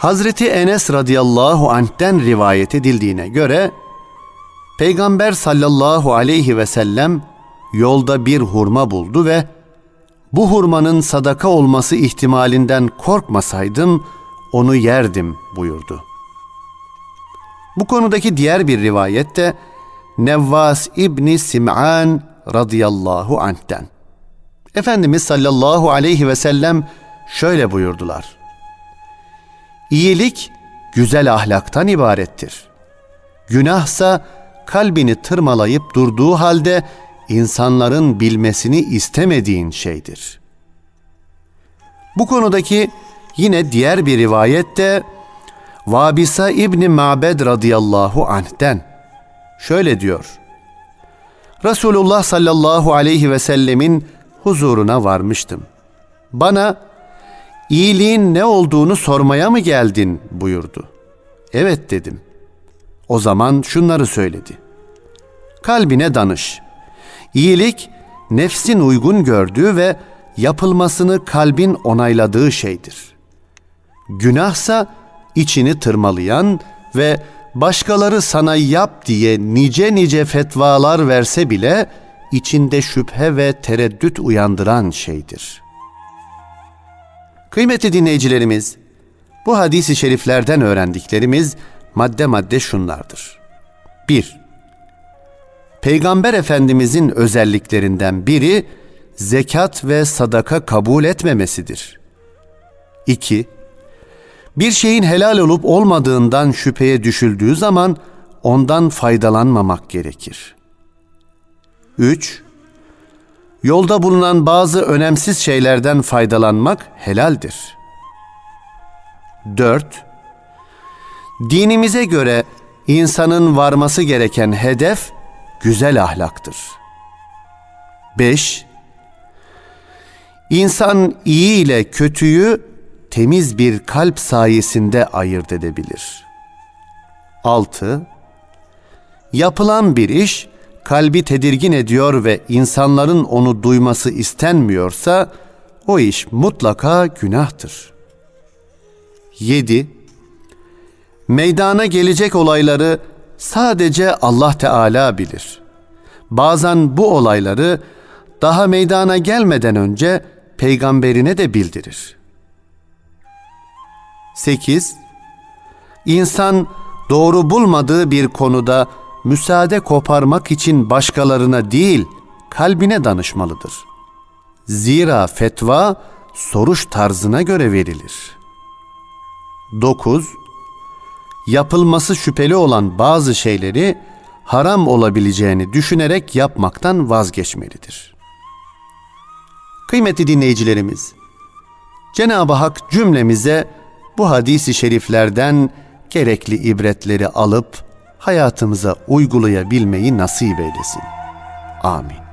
Hazreti Enes radıyallahu anh'ten rivayet edildiğine göre Peygamber sallallahu aleyhi ve sellem yolda bir hurma buldu ve bu hurmanın sadaka olması ihtimalinden korkmasaydım onu yerdim buyurdu. Bu konudaki diğer bir rivayette Nevvas İbni Sim'an radıyallahu anh'ten. Efendimiz sallallahu aleyhi ve sellem şöyle buyurdular. İyilik güzel ahlaktan ibarettir. Günahsa kalbini tırmalayıp durduğu halde insanların bilmesini istemediğin şeydir. Bu konudaki yine diğer bir rivayette Vabisa İbni Ma'bed radıyallahu anh'ten şöyle diyor. Resulullah sallallahu aleyhi ve sellemin huzuruna varmıştım. Bana iyiliğin ne olduğunu sormaya mı geldin buyurdu. Evet dedim. O zaman şunları söyledi. Kalbine danış. İyilik nefsin uygun gördüğü ve yapılmasını kalbin onayladığı şeydir. Günahsa içini tırmalayan ve başkaları sana yap diye nice nice fetvalar verse bile içinde şüphe ve tereddüt uyandıran şeydir. Kıymetli dinleyicilerimiz, bu hadisi şeriflerden öğrendiklerimiz madde madde şunlardır. 1. Peygamber Efendimizin özelliklerinden biri zekat ve sadaka kabul etmemesidir. 2. Bir şeyin helal olup olmadığından şüpheye düşüldüğü zaman ondan faydalanmamak gerekir. 3. Yolda bulunan bazı önemsiz şeylerden faydalanmak helaldir. 4. Dinimize göre insanın varması gereken hedef güzel ahlaktır. 5. İnsan iyi ile kötüyü temiz bir kalp sayesinde ayırt edebilir. 6. Yapılan bir iş kalbi tedirgin ediyor ve insanların onu duyması istenmiyorsa o iş mutlaka günahtır. 7. Meydana gelecek olayları sadece Allah Teala bilir. Bazen bu olayları daha meydana gelmeden önce peygamberine de bildirir. 8. İnsan doğru bulmadığı bir konuda müsaade koparmak için başkalarına değil, kalbine danışmalıdır. Zira fetva soruş tarzına göre verilir. 9. Yapılması şüpheli olan bazı şeyleri haram olabileceğini düşünerek yapmaktan vazgeçmelidir. Kıymetli dinleyicilerimiz, Cenab-ı Hak cümlemize bu hadisi şeriflerden gerekli ibretleri alıp hayatımıza uygulayabilmeyi nasip eylesin. Amin.